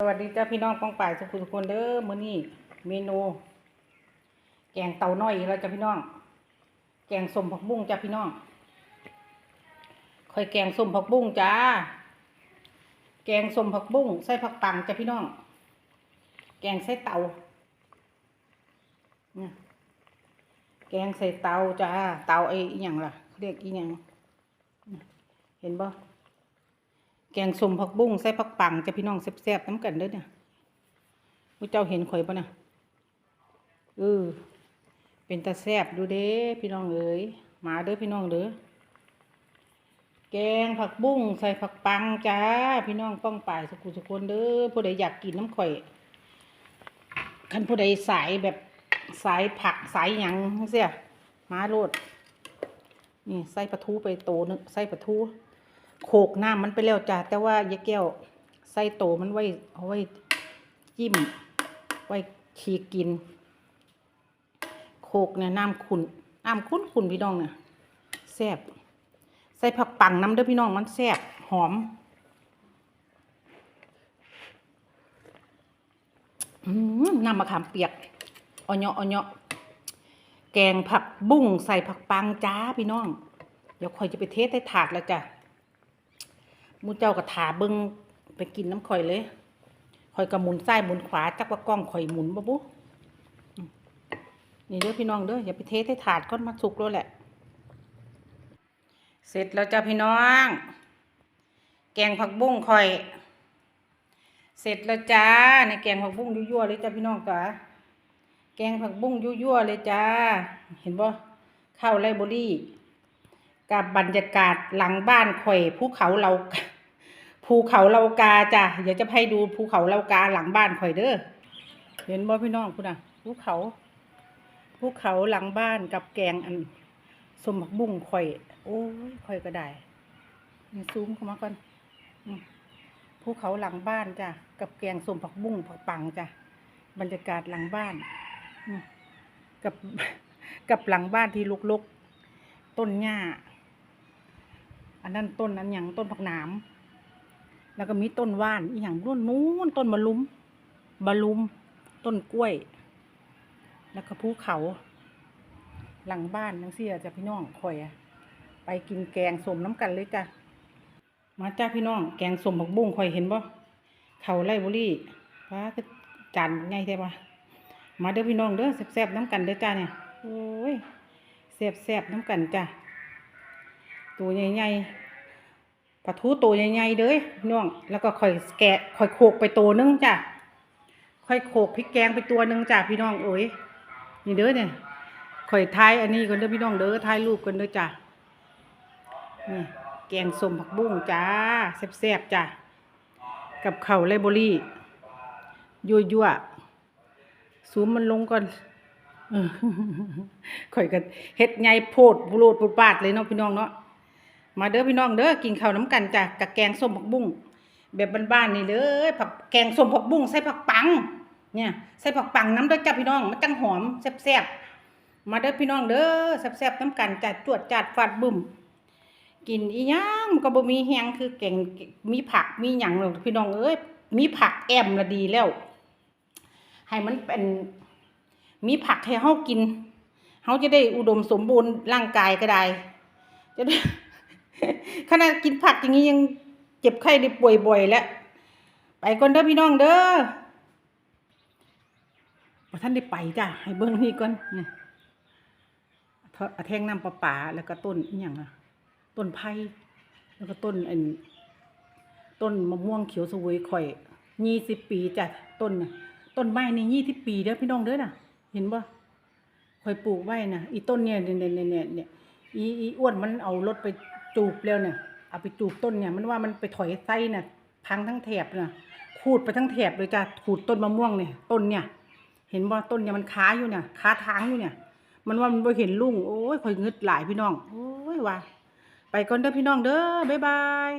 สวัสดีจ้าพี่น้องป้องป่ายสุขุมสุคนเด้อมื้อนี้เมนู แกงเต่าน้อยแล้วจ้าพี่น้อง แกงส้มผักบุ้งจ้าพี่น้องค่อยแกงส้มผักบุ้งจ้า แกงส้มผักบุ้งใส่ผักปังจ้าพี่น้อง แกงใส่เตาเนี่ยแกงใส่เตาจ้า เตาไอ้อหย่างล่ะเรียกอีหยังเห็นบ่ แกงส้มผักบุ้งใส่ผักปังจะพี่น้องแซ่บๆน้ำกันเด้อเนี่ยผู้เจ้าเห็นข่อยปะนะเออเป็นตาแซ่บดูเด้พี่น้องเอ๋ยมาเด้อพี่น้องเด้อแกงผักบุ้งใส่ผักปังจ้าพี่น้องป้องป่ายสกุลสกุลเด้อผู้ใดอยากกินน้ำข่อยคันผู้ใดสายแบบสายผักสายหยังเสียมาโลดนี่ใส่ปลาทูไปโตนึงใส่ปลาทู โขกน้ำมันไปแล้วจ้ะแต่ว่ายายแก้วใส่โตมันไว้เอาไว้จิ้ม ไว้ขีกิน โขกเนี่ยน้ำขุนน้ำขุนขุนพี่น้องเนี่ยแซ่บใส่ผักปังน้ำเด้อพี่น้องมันแซ่บหอมน้ำมะขามเปียกอ่อนเนาะอ่อนเนาะแกงผักบุ้งใส่ผักปังจ้าพี่น้อง เดี๋ยวคอยจะไปเทสให้ถาดแล้วจ้ะ มูเจ้าก็ถาเบิงไปกินน้ำข่อยเลยข่อยก็หมุนซ้ายหมุนขวาจักว่ากล้องข่อยหมุนบ่บุนี่เด้อพี่น้องเด้ออย่าไปเทให้ถาดก้อนมาสุกแล้วแหละ เสร็จแล้วจ้าพี่น้อง แกงผักบุ้งข่อย เสร็จแล้วจ้าในแกงผักบุ้งยั่วๆเลยจ้าพี่น้องจ๋าแกงผักบุ้งยั่วๆเลยจ้า เห็นบ่ข้าวไรบอรี่ กับบรรยากาศหลังบ้านข่อยภูเขาเราภูเขาเรากาจ้ะเดี๋ยวจะให้ดูภูเขาเรากาหลังบ้านข่อยเด้อเห็นบ่พี่น้องคุณน่ะภูเขาภูเขาหลังบ้านกับแกงอันสมบักบุ้งข่อย โอ้ยข่อยก็ได้ซูมเข้ามาก่อนภูเขาหลังบ้านจ้ะกับแกงสมผักบุ้งผักปังจ้ะบรรยากาศหลังบ้านกับกับหลังบ้านที่ลุกๆต้นหญ้า อันนั้นต้นนั้นอย่างต้นผักหนามแล้วก็มีต้นว่านอีอย่างนู้นนู้นต้นมะลุมบะลุม ต้นกล้วย แล้วก็ภูเขา หลังบ้านนังเสียจ้ะพี่น้องคอยไปกินแกงสมน้ำกันเลยจ้ะมาจ้าพี่น้องแกงสมผักบุ้งคอยเห็นบ่เขาไล่บุรี่ฟ้าก็จานไงใช่ปะมาเด้อพี่น้องเด้อแซ่บๆน้ำกันเด้อจ้าเนี่ยโอ้ยแซ่บๆน้ำกันจ้ะ ตัวใหญ่ๆปลาทูตัวใหญ่ๆเด้ยน้อง แล้วก็ค่อยแกะค่อยโขกไปตัวนึงจ้ะค่อยโขกพริกแกงไปตัวนึงจ้ะพี่น้องเอ้ยนี่เด้อเนี่ยค่อยทายอันนี้ก่อนเด้อพี่น้องเด้อทายรูปกันเด้อจ้ะนี่แกงส้มผักบุ้งจ้าแซ่บๆจ้ะกับเข้าไรบรี่ยั่วๆซูมมันลงก่อนเออข่อยก็เฮ็ดไงโพดบุโรดปุดปาดเลยเนาะพี่น้องเนาะ มาเด้อพี่น้องเด้อกินข้าวน้ำกันจ้ะกับแกงส้มผักบุ้งแบบบ้านๆนี่เด้อผักแกงส้มผักบุ้งใส่ผักปัง เนี่ยใส่ผักปังน้ำเด้อจ้ะพี่น้องมันจังหอมแซ่บๆมาเด้อพี่น้องเด้อแซ่บๆน้ำกันจ้ะจวดจัดฟาดบึ้มกินอีหยังมันก็บ่มีแฮงคือแกงมีผักมีหยังหรอกพี่น้องเอ้ยมีผักแอมละดีแล้ว ให้มันเป็นมีผักให้เฮากินเฮาจะได้อุดมสมบูรณ์ร่างกายก็ได้จะได้ ขนาดกินผักอย่างนี้ยังเจ็บไข้ได้ป่วยบ่อยแล้ว ไปก่อนเด้อพี่น้องเด้อบ่ท่านได้ไปจ้ะ ให้เบิ่งนี่ก่อนนี่เทอะแทงน้ำประปาแล้วก็ต้นอีหยังอะต้นไผ่แล้วก็ต้นอันต้นมะม่วงเขียวสวยข่อยยี่สิบปีจ้ะต้นน่ะต้นไม้นี่ยี่สิบปีเด้อพี่น้องเด้อน่ะ เห็นบ่คอยปลูกไว้น่ะ อีต้นเนี่ยเนี่ยเนี่ยเนี่ยเนี่ยอีอีอ้วนมันเอารถไป จูบแล้วเนี่ย เอาไปจูบต้นเนี่ย มันว่ามันไปถอยไส้เนี่ยพังทั้งแถบเนี่ยขูดไปทั้งแถบเลยจ้ะขูดต้นมะม่วงเนี่ย ต้นเนี่ย เห็นบ่ต้นเนี่ยมันค้าอยู่เนี่ยค้าทางอยู่เนี่ย มันว่ามันไปเห็นลุ่งโอ้ยคอยงึดหลายพี่น้องโอ้ยว่ะไปก่อนเด้อพี่น้องเด้อบ๊ายบาย